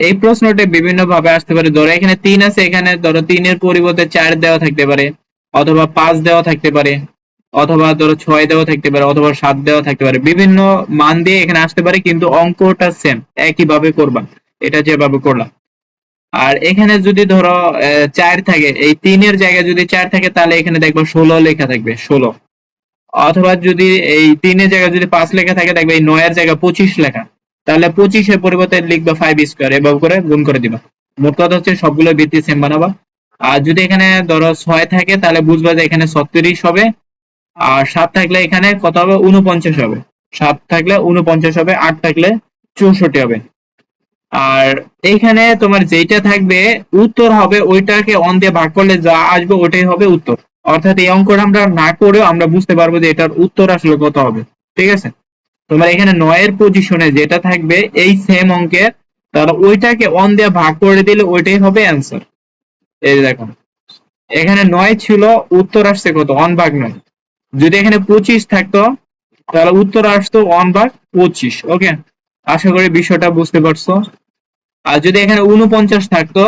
এই প্রশ্নটা বিভিন্ন ভাবে আসতে পারে। ধরো, এখানে তিন আছে, এখানে ধরো তিনের পরিবর্তে চার দেওয়া থাকতে পারে, অথবা পাঁচ দেওয়া থাকতে পারে, অথবা ধরো ছয় দেওয়া থাকতে পারে, অথবা সাত দেওয়া থাকতে পারে। বিভিন্ন মান দিয়ে এখানে আসতে পারে, কিন্তু অঙ্কটা সেম একই ভাবে করবা। এটা যেভাবে করলাম আর এখানে যদি ধরো চার থাকে, এই তিনের জায়গায় যদি চার থাকে, তাহলে এখানে দেখব ষোলো লেখা থাকবে, ষোলো। অথবা যদি এই তিনের জায়গায় যদি পাঁচ লেখা থাকে, দেখবে এই নয়ের জায়গায় পঁচিশ লেখা। তাহলে পঁচিশের পরিবর্তে লিখবা ফাইভ স্কোয়ার এভাবে করে গুণ করে দিবা। মোট কথা হচ্ছে সবগুলো ভিত্তি সেম বানাবা। আর যদি এখানে ধরো ছয় থাকে, তাহলে বুঝবা যে এখানে ছত্রিশ হবে, আর সাত থাকলে এখানে কত হবে? উনপঞ্চাশ হবে। সাত থাকলে উনপঞ্চাশ হবে, আট থাকলে চৌষট্টি হবে। আর এইখানে তোমার যেটা থাকবে, উত্তর হবে ওইটাকে অন দিয়ে ভাগ করলে যা আসবে ওটাই হবে উত্তর। অর্থাৎ এই অঙ্কটা আমরা না করেও আমরা বুঝতে পারব যে এটার উত্তর আসলে কত হবে। ঠিক আছে? তোমার এখানে নয়ের পজিশনে যেটা থাকবে, এই সেম অঙ্কের, তাহলে ওইটাকে অন দিয়ে ভাগ করে দিলে ওইটাই হবে অ্যান্সার এই দেখো, এখানে নয় ছিল, উত্তর আসছে কত? অন ভাগ নয়। যদি এখানে পঁচিশ থাকতো, তাহলে উত্তর আসতো ওয়ান ভাগ পঁচিশ ওকে আশা করি বিষয়টা বুঝতে পারছ। আর যদি এখানে উনপঞ্চাশ থাকতো,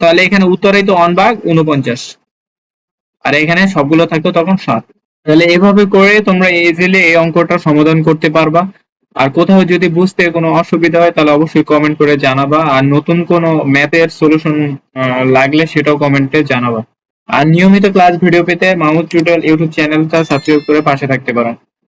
তাহলে এখানে উত্তরেই তো ওয়ান ভাগ উনপঞ্চাশ আর এখানে সবগুলো থাকতো তখন সাত। তাহলে এভাবে করে তোমরা ইজিলি এই অঙ্কটা সমাধান করতে পারবা। আর কোথাও যদি বুঝতে কোনো অসুবিধা হয়, তাহলে অবশ্যই কমেন্ট করে জানাবা। আর নতুন কোনো ম্যাথের সলিউশন লাগলে সেটাও কমেন্টে জানাবা। আর নিয়মিত ক্লাস ভিডিও পেতে মাহমুদ টিউটোরিয়াল ইউটিউব চ্যানেলটা সাবস্ক্রাইব করে পাশে থাকতে পারো।